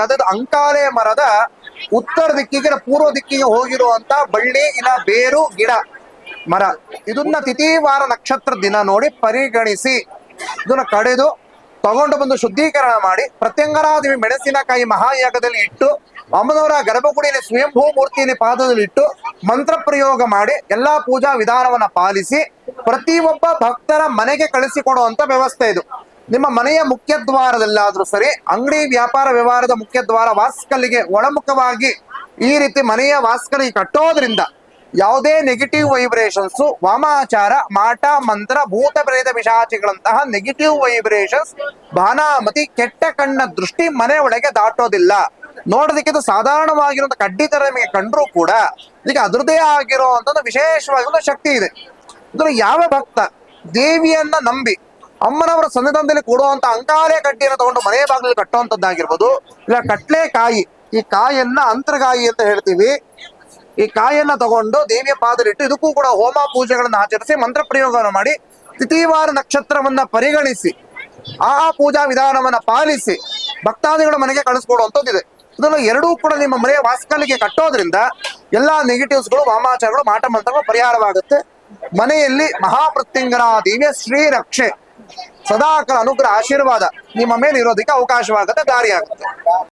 ಅಂಕಾಲೆ ಮರದ ಉತ್ತರ ದಿಕ್ಕಿಗೆ ಪೂರ್ವ ದಿಕ್ಕಿಗೆ ಹೋಗಿರುವಂತ ಬಳ್ಳಿ ಇಲ್ಲ ಬೇರು, ಗಿಡ, ಮರ. ಇದನ್ನ ತಿಥಿವಾರ ನಕ್ಷತ್ರ ದಿನ ನೋಡಿ ಪರಿಗಣಿಸಿ. ಇದನ್ನ ಕಡೆದು ತಗೊಂಡು ಬಂದು ಶುದ್ಧೀಕರಣ ಮಾಡಿ, ಪ್ರತ್ಯಂಗರಾದೇವಿ ಮೆಣಸಿನಕಾಯಿ ಮಹಾಯಾಗದಲ್ಲಿ ಇಟ್ಟು, ಅಮ್ಮನವರ ಗರ್ಭಗುಡಿಯಲ್ಲಿ ಸ್ವಯಂಭೂ ಮೂರ್ತಿಯಲ್ಲಿ ಪಾದದಲ್ಲಿ ಇಟ್ಟು, ಮಂತ್ರ ಪ್ರಯೋಗ ಮಾಡಿ, ಎಲ್ಲಾ ಪೂಜಾ ವಿಧಾನವನ್ನ ಪಾಲಿಸಿ, ಪ್ರತಿಯೊಬ್ಬ ಭಕ್ತರ ಮನೆಗೆ ಕಳಿಸಿಕೊಡುವಂತ ವ್ಯವಸ್ಥೆ ಇದು. ನಿಮ್ಮ ಮನೆಯ ಮುಖ್ಯ ದ್ವಾರದಲ್ಲಾದ್ರೂ ಸರಿ, ಅಂಗಡಿ ವ್ಯಾಪಾರ ವ್ಯವಹಾರದ ಮುಖ್ಯ ದ್ವಾರ ವಾಸ್ಕಲ್ಲಿಗೆ ಒಳಮುಖವಾಗಿ ಈ ರೀತಿ ಮನೆಯ ವಾಸ್ಕಲಿಗೆ ಕಟ್ಟೋದ್ರಿಂದ ಯಾವುದೇ ನೆಗೆಟಿವ್ ವೈಬ್ರೇಷನ್ಸ್ ವಾಮಾಚಾರ, ಮಾಟ, ಮಂತ್ರ, ಭೂತ ಪ್ರೇತ ಪಿಶಾಚಿಗಳಂತಹ ನೆಗೆಟಿವ್ ವೈಬ್ರೇಷನ್ಸ್ ಭಾನಾಮತಿ ಕೆಟ್ಟ ಕಣ್ಣ ದೃಷ್ಟಿ ಮನೆ ಒಳಗೆ ದಾಟೋದಿಲ್ಲ. ನೋಡೋದಕ್ಕಿಂತ ಸಾಧಾರಣವಾಗಿರುವಂತ ಕಡ್ಡಿ ತರ ನಿಮಗೆ ಕಂಡ್ರೂ ಕೂಡ ಈಗ ಅದರದೇ ಆಗಿರುವಂತ ವಿಶೇಷವಾಗಿ ಒಂದು ಶಕ್ತಿ ಇದೆ. ಅಂದ್ರೆ ಯಾವ ಭಕ್ತ ದೇವಿಯನ್ನ ನಂಬಿ ಅಮ್ಮನವರ ಸನ್ನಿಧಾನದಲ್ಲಿ ಕೊಡುವಂತ ಅಂಕಾಲೆ ಕಡ್ಡಿಯನ್ನು ತಗೊಂಡು ಮನೆ ಬಾಗಿಲು ಕಟ್ಟುವಂತದ್ದಾಗಿರ್ಬೋದು. ಇಲ್ಲ ಕಟ್ಲೆಕಾಯಿ ಈ ಕಾಯನ್ನ ಅಂತರ್ಗಾಯಿ ಅಂತ ಹೇಳ್ತೀವಿ. ಈ ಕಾಯನ್ನ ತಗೊಂಡು ದೇವಿಯ ಪಾದಲಿಟ್ಟು ಇದಕ್ಕೂ ಕೂಡ ಹೋಮ ಪೂಜೆಗಳನ್ನು ಆಚರಿಸಿ ಮಂತ್ರ ಪ್ರಯೋಗವನ್ನು ಮಾಡಿ ತಿಥಿವಾರ ನಕ್ಷತ್ರವನ್ನ ಪರಿಗಣಿಸಿ, ಆ ಪೂಜಾ ವಿಧಾನವನ್ನ ಪಾಲಿಸಿ ಭಕ್ತಾದಿಗಳು ಮನೆಗೆ ಕಳಿಸ್ಕೊಡುವಂಥದ್ದಿದೆ. ಇದನ್ನು ಎರಡೂ ಕೂಡ ನಿಮ್ಮ ಮನೆಯ ವಾಸ್ಕಲಿಗೆ ಕಟ್ಟೋದ್ರಿಂದ ಎಲ್ಲಾ ನೆಗೆಟಿವ್ಸ್ಗಳು, ವಾಮಾಚಾರಗಳು, ಮಾಟ ಮಂತ್ರಗಳು ಪರಿಹಾರವಾಗುತ್ತೆ. ಮನೆಯಲ್ಲಿ ಮಹಾಪ್ರತ್ಯಂಗರ ದೇವಿಯ ಶ್ರೀ ರಕ್ಷೆ ಸದಾಕಾಲ ಅನುಗ್ರಹ ಆಶೀರ್ವಾದ ನಿಮ್ಮ ಮೇಲೆ ಇರೋದಕ್ಕೆ ಅವಕಾಶವಾಗುತ್ತೆ ದಾರಿ ಆಗುತ್ತೆ